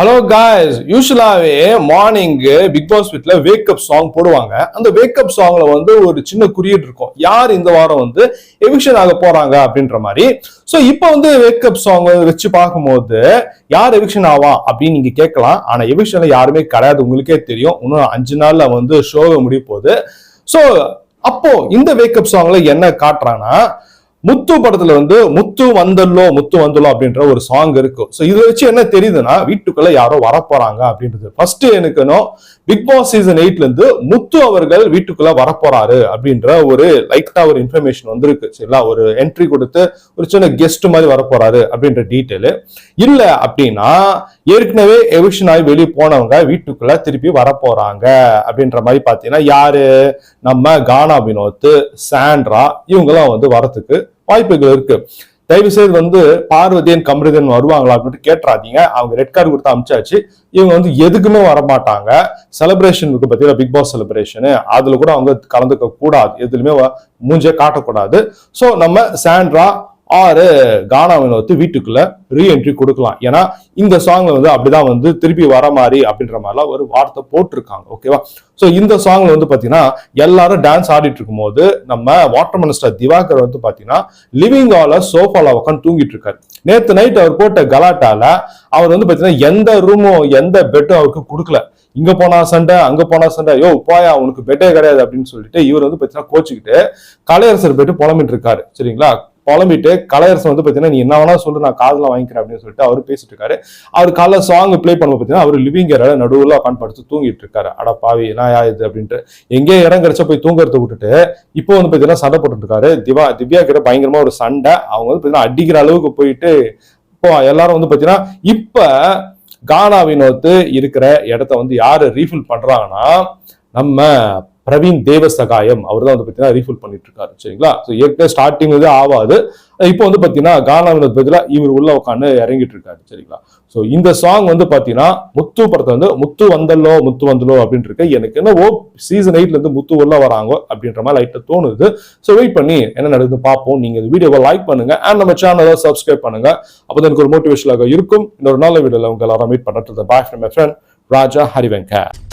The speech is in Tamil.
ஹலோ காய்ஸ் யூஸ்வலாகவே மார்னிங்கு பிக் பாஸ் வீட்டில் வேக்கப் சாங் போடுவாங்க. அந்த வேக்கப் சாங்ல வந்து ஒரு சின்ன குறியீடு இருக்கும். யார் இந்த வாரம் வந்து எவிக்ஷன் ஆக போகிறாங்க அப்படின்ற மாதிரி. ஸோ இப்போ வந்து வேக்கப் சாங் வச்சு பார்க்கும்போது யார் எவிக்ஷன் ஆவா அப்படின்னு நீங்கள் கேட்கலாம். ஆனால் எவிக்ஷனில் யாருமே கிடையாது. உங்களுக்கே தெரியும். இன்னும் அஞ்சு நாளில் வந்து ஷோ முடிய போகுது. ஸோ அப்போது இந்த வேக்கப் சாங்ல என்ன காட்டுறாங்கன்னா முத்து படத்துல வந்து முத்து வந்தல்லோ முத்து வந்தல்லோ அப்படின்ற ஒரு சாங் இருக்கும் ஸோ இதை வச்சு என்ன தெரியுதுன்னா வீட்டுக்குள்ள யாரோ வரப்போறாங்க அப்படின்றது. ஃபர்ஸ்ட் எனக்குனோ பிக் பாஸ் சீசன் எயிட்ல இருந்து முத்து அவர்கள் வீட்டுக்குள்ள வரப்போறாரு அப்படின்ற ஒரு லைட்டா ஒரு இன்ஃபர்மேஷன் வந்திருக்கு. சரிங்களா? ஒரு என்ட்ரி கொடுத்து ஒரு சின்ன கெஸ்ட் மாதிரி வரப்போறாரு அப்படின்ற டீட்டெயில் இல்ல அப்படின்னா ஏற்கனவே எவிஷன் ஆகி வெளியே போனவங்க வீட்டுக்குள்ள திருப்பி வரப்போறாங்க அப்படின்ற மாதிரி பாத்தீங்கன்னா யாரு? நம்ம கானா வினோத் சாண்ட்ரா இவங்கெல்லாம் வந்து வரத்துக்கு வாய்ப்புகள் இருக்கு. தயவு செய்து வந்து பார்வதியன் கமரிதன் வருவாங்களா அப்படின்ட்டு கேட்டுறாதீங்க. அவங்க ரெட் கார்டு கொடுத்து அமிச்சாச்சு. இவங்க வந்து எதுக்குமே வரமாட்டாங்க. செலிப்ரேஷன் இருக்கு பார்த்தீங்கன்னா பிக் பாஸ் செலிப்ரேஷனு அதுல கூட அவங்க கலந்துக்க கூடாது. எதுலையுமே வ- மூஞ்சே காட்டக்கூடாது. ஸோ நம்ம சாண்ட்ரா ஆறு கானா வந்து வீட்டுக்குள்ள ரீஎன்ட்ரி கொடுக்கலாம். ஏன்னா இந்த சாங்ல வந்து அப்படிதான் வந்து திருப்பி வர மாதிரி அப்படின்ற மாதிரிலாம் ஒரு வார்த்தை போட்டிருக்காங்க. ஓகேவா ஸோ இந்த சாங்ல வந்து பார்த்தீங்கன்னா எல்லாரும் டான்ஸ் ஆடிட்டு இருக்கும்போது நம்ம வாட்டர் மினிஸ்டர் திவாகர் வந்து பார்த்தீங்கன்னா லிவிங் ஹால சோஃபால உட்காந்து தூங்கிட்டு இருக்காரு. நேற்று நைட் அவர் போட்ட கலாட்டால அவர் வந்து பார்த்தீங்கன்னா எந்த ரூமும் எந்த பெட்டும் அவருக்கு கொடுக்கல. இங்க போனா சண்டை அங்க போனா சண்டை யோ உப்பாயா உனக்கு பெட்டே கிடையாது அப்படின்னு சொல்லிட்டு இவர் வந்து பார்த்தீங்கன்னா கோச்சுக்கிட்டு கலையரசர் போயிட்டு புலம்பிட்டு இருக்காரு. சரிங்களா? புலம்பிட்டு கலையரசன் வந்து பார்த்தீங்கன்னா நீ என்ன வேணா சொல்லு நான் காதில் வாங்கிக்கிறேன் அப்படின்னு சொல்லிட்டு அவர் பேசிட்டு இருக்காரு. அவர் காலைல சாங் ப்ளே பண்ண பார்த்தீங்கன்னா அவர் லிவிங் ஏரியால நடுவில் உட்காந்து படுத்து தூங்கிட்டு இருக்காரு. அட பாவி நான் யா இது அப்படின்ட்டு. எங்கேயோ இடம் கிடைச்சா போய் தூங்குறத விட்டுட்டு இப்போ வந்து பார்த்தீங்கன்னா சண்டை போட்டுட்டு இருக்காரு. திவா திவ்யா கிட்ட பயங்கரமா ஒரு சண்டை. அவங்க வந்து பார்த்தீங்கன்னா அடிக்கிற அளவுக்கு போயிட்டு இப்போ எல்லாரும் வந்து பார்த்தீங்கன்னா இப்போ கானா வினோத் இருக்கிற இடத்த வந்து யாரு ரீஃபில் பண்றாங்கன்னா நம்ம பிரவீன் தேவசகாயம் அவர் தான் வந்து பார்த்தீங்கன்னா ரீஃபில் பண்ணிட்டு இருக்காரு சரிங்களா? ஸோ ஏற்கனவே ஸ்டார்டிங் இது ஆகாது இப்போ வந்து பார்த்தீங்கன்னா கானா வினோத் பதிலாக இவர் உள்ள உட்காந்து இறங்கிட்டு இருக்காரு சரிங்களா? ஸோ இந்த சாங் வந்து பார்த்தீங்கன்னா முத்து படத்தை வந்து முத்து வந்தல்லோ முத்து வந்தலோ அப்படின்ட்டு இருக்கு எனக்கு என்ன ஓ சீசன் எயிட்லேருந்து முத்து உள்ள வராங்க அப்படின்ற மாதிரி லைட்டாக தோணுது. ஸோ வெயிட் பண்ணி என்ன நடக்குது பார்ப்போம். நீங்கள் இந்த வீடியோவை லைக் பண்ணுங்க. அண்ட் நம்ம சேனலை சப்ஸ்கிரைப் பண்ணுங்க. அப்போ எனக்கு ஒரு மோட்டிவேஷனாக இருக்கும். இன்னொரு நல்ல வீடியோவில் உங்க எல்லாரும் மீட் பண்ணுறது பாய் ஃப்ரம் ஃப்ரெண்ட் ராஜா ஹரிவெங்கர்